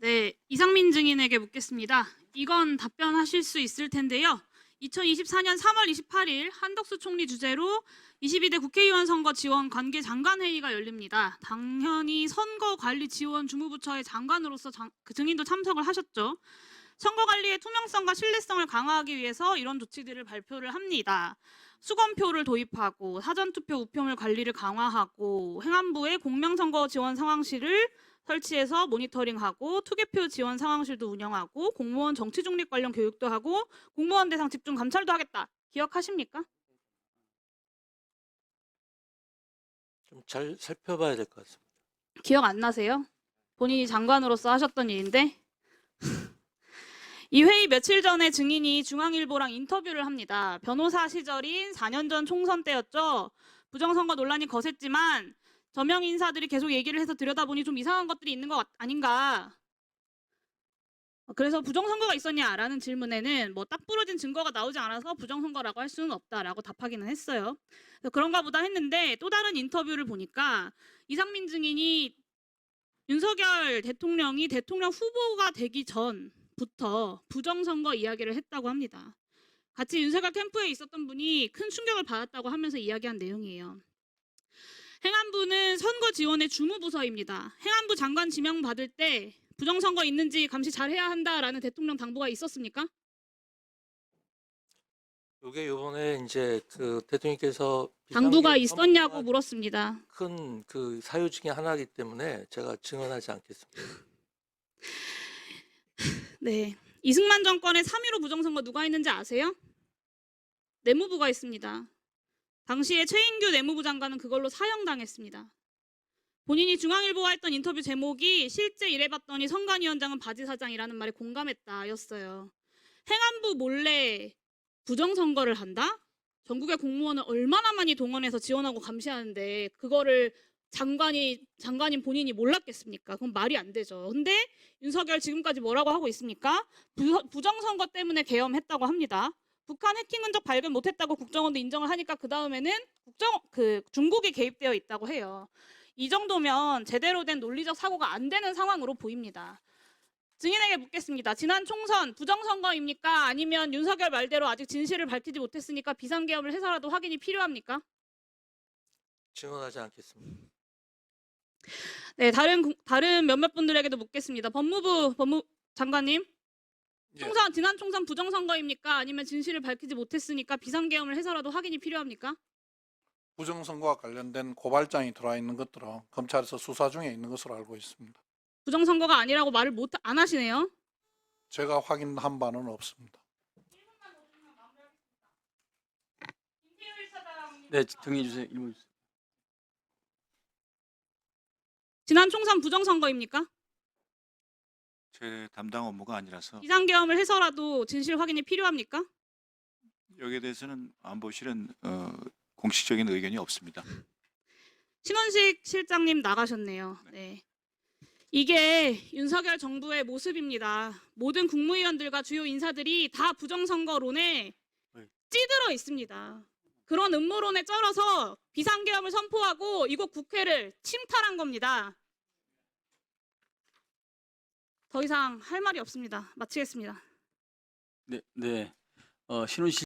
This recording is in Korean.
네, 이상민 증인에게 묻겠습니다. 이건 답변하실 수 있을 텐데요. 2024년 3월 28일 한덕수 총리 주재로 22대 국회의원 선거 지원 관계 장관 회의가 열립니다. 당연히 선거 관리 지원 주무부처의 장관으로서 장- 그 증인도 참석을 하셨죠. 선거 관리의 투명성과 신뢰성을 강화하기 위해서 이런 조치들을 발표를 합니다. 수검표를 도입하고 사전투표 우표물 관리를 강화하고 행안부의 공명선거 지원 상황실을 설치해서 모니터링하고 투개표 지원 상황실도 운영하고 공무원 정치 중립 관련 교육도 하고 공무원 대상 집중 감찰도 하겠다. 기억하십니까? 좀 잘 살펴봐야 될 것 같습니다. 기억 안 나세요? 본인이 장관으로서 하셨던 일인데 이 회의 며칠 전에 증인이 중앙일보랑 인터뷰를 합니다. 변호사 시절인 4년 전 총선 때였죠. 부정선거 논란이 거셌지만 저명 인사들이 계속 얘기를 해서 들여다보니 좀 이상한 것들이 있는 것 같- 아닌가. 그래서 부정선거가 있었냐라는 질문에는 뭐 딱 부러진 증거가 나오지 않아서 부정선거라고 할 수는 없다라고 답하기는 했어요. 그런가 보다 했는데 또 다른 인터뷰를 보니까 이상민 증인이 윤석열 대통령이 대통령 후보가 되기 전부터 부정선거 이야기를 했다고 합니다. 같이 윤석열 캠프에 있었던 분이 큰 충격을 받았다고 하면서 이야기한 내용이에요. 선거 지원의 주무부서입니다. 행안부 장관 지명 받을 때 부정선거 있는지 감시 잘 해야 한다라는 대통령 당부가 있었습니까? 이게 이번에 이제 그 대통령께서 당부가 있었냐고 물었습니다. 큰 그 사유 중에 하나이기 때문에 제가 증언하지 않겠습니다. 네. 이승만 정권의 3.15 부정선거 누가 했는지 아세요? 내무부가 있습니다. 당시에 최인규 내무부 장관은 그걸로 사형당했습니다. 본인이 중앙일보와 했던 인터뷰 제목이 실제 일해봤더니 선관위원장은 바지 사장이라는 말에 공감했다였어요. 행안부 몰래 부정선거를 한다? 전국의 공무원을 얼마나 많이 동원해서 지원하고 감시하는데 그거를 장관이 장관인 본인이 몰랐겠습니까? 그건 말이 안 되죠. 근데 윤석열 지금까지 뭐라고 하고 있습니까? 부, 부정선거 때문에 계엄했다고 합니다. 북한 해킹 흔적 발견 못했다고 국정원도 인정을 하니까 그 다음에는 국정 그 중국이 개입되어 있다고 해요. 이 정도면 제대로 된 논리적 사고가 안 되는 상황으로 보입니다. 증인에게 묻겠습니다. 지난 총선 부정선거입니까? 아니면 윤석열 말대로 아직 진실을 밝히지 못했으니까 비상계엄을 해서라도 확인이 필요합니까? 증언하지 않겠습니다. 네, 다른 국- 다른 몇몇 분들에게도 묻겠습니다. 법무부 법무 장관님, 예. 총선 지난 총선 부정선거입니까? 아니면 진실을 밝히지 못했으니까 비상계엄을 해서라도 확인이 필요합니까? 부정선거와 관련된 고발장이 들어와 있는 것들은 검찰에서 수사 중에 있는 것으로 알고 있습니다. 부정선거가 아니라고 말을 못 안 하시네요. 제가 확인한 바는 없습니다. 네, 정리해 주세요. 일본 주세요. 지난 총선 부정선거입니까? 제 담당 업무가 아니라서 비상계엄을 해서라도 진실 확인이 필요합니까? 여기에 대해서는 안보실은 어, 공식적인 의견이 없습니다. 신원식 실장님 나가셨네요. 네. 이게 윤석열 정부의 모습입니다. 모든 국무위원들과 주요 인사들이 다 부정선거론에 네. 찌들어 있습니다. 그런 음모론에 쩔어서 비상계엄을 선포하고 이곳 국회를 침탈한 겁니다. 더 이상 할 말이 없습니다. 마치겠습니다. 네, 네. 어, 신원 씨